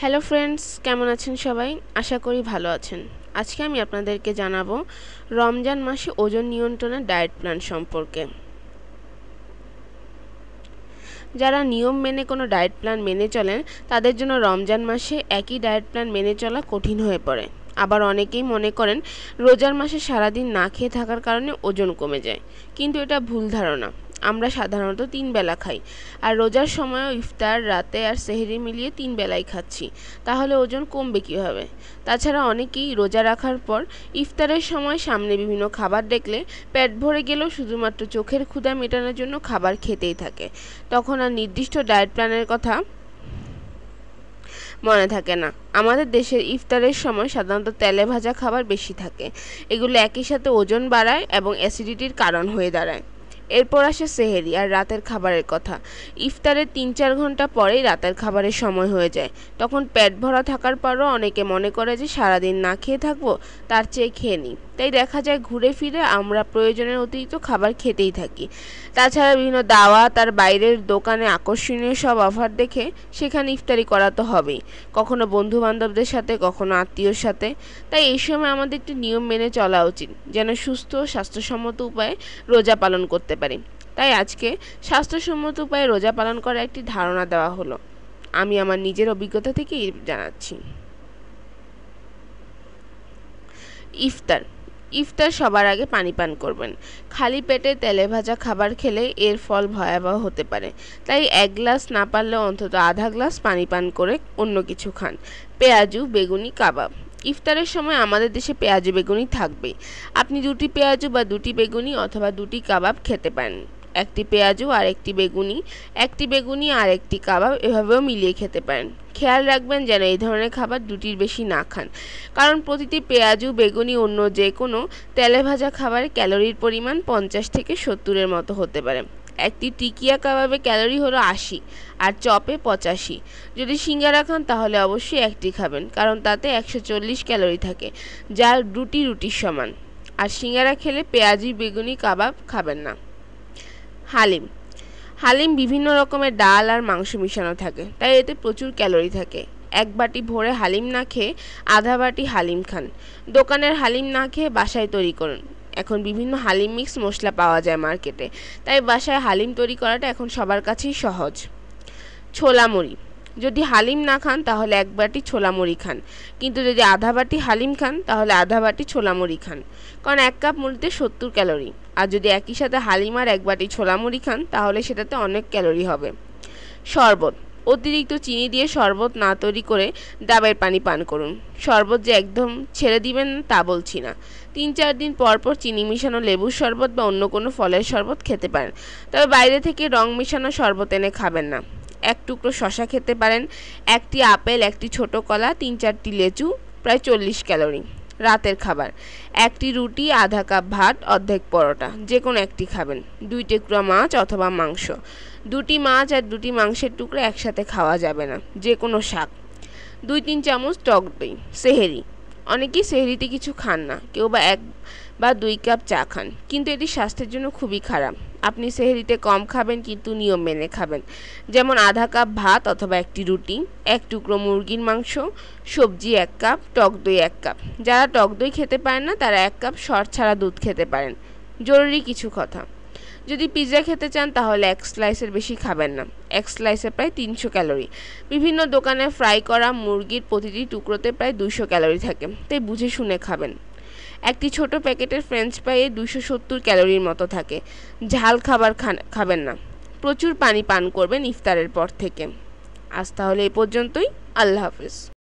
Hello friends কেমন আছেন সবাই? আশা করি ভালো আছেন। আজকে আমি আপনাদেরকে জানাব রমজান মাসে ওজন নিয়ন্ত্রণের ডায়েট প্ল্যান সম্পর্কে। যারা নিয়ম মেনে কোনো ডায়েট প্ল্যান মেনে চলেন, তাদের জন্য রমজান মাসে একই ডায়েট প্ল্যান মেনে চলা কঠিন হয়ে পড়ে। আবার অনেকেই মনে করেন, রোজার মাসে সারাদিন না খেয়ে থাকার কারণে ওজন কমে যায়। কিন্তু এটা ভুল ধারণা। আমরা সাধারণত তিন বেলা খাই। আর রোজার সময়ও ইফতার, রাতে আর সেহেরি মিলিয়ে তিন বেলাই খাচ্ছি। তাহলে ওজন কমবে কীভাবে? তাছাড়া অনেকেই রোজা রাখার পর ইফতারের সময় সামনে বিভিন্ন খাবার দেখলে পেট ভরে গেলেও শুধুমাত্র চোখের ক্ষুধা মেটানোর জন্য খাবার খেতেই থাকে। তখন আর নির্দিষ্ট ডায়েট প্ল্যানের কথা মনে থাকে না। আমাদের দেশের ইফতারের সময় সাধারণত তেলে ভাজা খাবার বেশি থাকে। এগুলো একই সাথে ওজন বাড়ায় এবং অ্যাসিডিটির কারণ হয়ে দাঁড়ায়। এরপর আসে সেহেরি আর রাতের খাবারের কথা। ইফতারের তিন চার ঘণ্টা পরেই রাতের খাবারের সময় হয়ে যায়। তখন পেট ভরা থাকার পরও অনেকে মনে করে যে সারাদিন না খেয়ে থাকব, তার চেয়ে খেয়ে নিই। তাই দেখা যায় ঘুরে ফিরে আমরা প্রয়োজনের অতিরিক্ত খাবার খেতেই থাকি। তাছাড়া বিভিন্ন দাওয়াত তার বাইরের দোকানে আকর্ষণীয় সব অফার দেখে সেখানে ইফতারি করা তো হবেই। কখনো বন্ধু বান্ধবদের সাথে, কখনো আত্মীয়র সাথে। তাই এই সময় আমাদের একটি নিয়ম মেনে চলা উচিত, যেন সুস্থ স্বাস্থ্যসম্মত উপায়ে রোজা পালন করতে পারি। তাই আজকে স্বাস্থ্যসম্মত উপায়ে রোজা পালন করার একটি ধারণা দেওয়া হলো। আমি আমার নিজের অভিজ্ঞতা থেকেই জানাচ্ছি। ইফতার। ইফতার সবার আগে পানি পান করবেন। খালি পেটে তেলে ভাজা খাবার খেলে এর ফল ভয়াবহ হতে পারে। তাই এক গ্লাস না পারলেও অন্তত আধা গ্লাস পানি পান করে অন্য কিছু খান। পেঁয়াজু, বেগুনি, কাবাব। ইফতারের সময় আমাদের দেশে পেঁয়াজু বেগুনি থাকবে। আপনি দুটি পেঁয়াজু বা দুটি বেগুনি অথবা দুটি কাবাব খেতে পারেন। একটি পেঁয়াজু আর একটি বেগুনি একটি বেগুনি আর একটি কাবাব এভাবেও মিলিয়ে খেতে পারেন। খেয়াল রাখবেন যেন এই ধরনের খাবার দুটির বেশি না খান। কারণ প্রতিটি পেঁয়াজু বেগুনি অন্য যে কোনো তেলে ভাজা খাবারে ক্যালোরির পরিমাণ পঞ্চাশ থেকে সত্তরের মতো হতে পারে। একটি টিকিয়া কাবাবে ক্যালোরি হলো আশি আর চপে পঁচাশি। যদি সিঙ্গারা খান তাহলে অবশ্যই একটি খাবেন, কারণ তাতে একশো চল্লিশ ক্যালোরি থাকে যা রুটি রুটির সমান। আর সিঙ্গারা খেলে পেঁয়াজি, বেগুনি, কাবাব খাবেন না। হালিম। হালিম বিভিন্ন রকমের ডাল আর মাংস মিশানো থাকে, তাই এতে প্রচুর ক্যালোরি থাকে। এক বাটি ভোরে হালিম না খেয়ে আধা বাটি হালিম খান। দোকানের হালিম না খেয়ে বাসায় তৈরি করুন। এখন বিভিন্ন হালিম মিক্স মশলা পাওয়া যায় মার্কেটে। তাই বাসায় হালিম তৈরি করাটা এখন সবার কাছেই সহজ। ছোলা মুড়ি। যদি হালিম না খান, তাহলে এক বাটি ছোলা মুড়ি খান। কিন্তু যদি আধা বাটি হালিম খান, তাহলে আধা বাটি ছোলা মুড়ি খান। কারণ এক কাপ মুড়িতে সত্তর ক্যালোরি। আর যদি একই সাথে হালিম আর এক বাটি ছোলা মুড়ি খান, তাহলে সেটাতে অনেক ক্যালোরি হবে। শরবত। অতিরিক্ত চিনি দিয়ে শরবত না তৈরি করে ডাবের পানি পান করুন। শরবত যে একদম ছেড়ে দিবেন তা বলছি না। তিন চার দিন পর পর চিনি মিশানো লেবুর শরবত বা অন্য কোনো ফলের শরবত খেতে পারেন। তবে বাইরে থেকে রং মিশানো শরবত এনে খাবেন না। এক টুকরো শশা খেতে পারেন, একটি আপেল, একটি ছোট কলা, তিন চারটি লেচু, প্রায় চল্লিশ ক্যালোরি। রাতের খাবার। একটি রুটি, আধা কাপ ভাত, অর্ধেক পরোটা। যে কোনো একটি খাবেন। দুই টুকরা মাছ অথবা মাংস। দুটি মাছ আর দুটি মাংসের টুকরো একসাথে খাওয়া যাবে না। যে কোনো শাক। দুই তিন চামচ টক দই, সেহেরি। অনেকেই সেহেরিতে কিছু খান না। কেউ বা এক বা দুই কাপ চা খান। কিন্তু এটি স্বাস্থ্যের জন্য খুবই খারাপ। আপনি সেহেরিতে কম খাবেন, কিন্তু নিয়ম মেনে খাবেন। যেমন আধা কাপ ভাত অথবা একটি রুটি, এক টুকরো মুরগির মাংস, সবজি এক কাপ, টক দই এক কাপ। যারা টক দই খেতে পারেন না, তারা এক কাপ সর ছাড়া দুধ খেতে পারেন। জরুরি কিছু কথা। যদি পিৎজা খেতে চান, তাহলে এক স্লাইসের বেশি খাবেন না। এক স্লাইসে প্রায় তিনশো ক্যালোরি। বিভিন্ন দোকানে ফ্রাই করা মুরগির প্রতিটি টুকরোতে প্রায় দুশো ক্যালোরি থাকে। তাই বুঝে শুনে খাবেন। একটি ছোট প্যাকেটের ফ্রেঞ্চ ফ্রাইয়ে দুশো সত্তর ক্যালোরির মতো থাকে। ঝাল খাবার খান, খাবেন না। প্রচুর পানি পান করবেন ইফতারের পর থেকে। আজ তাহলে এ পর্যন্তই। আল্লাহ হাফিজ।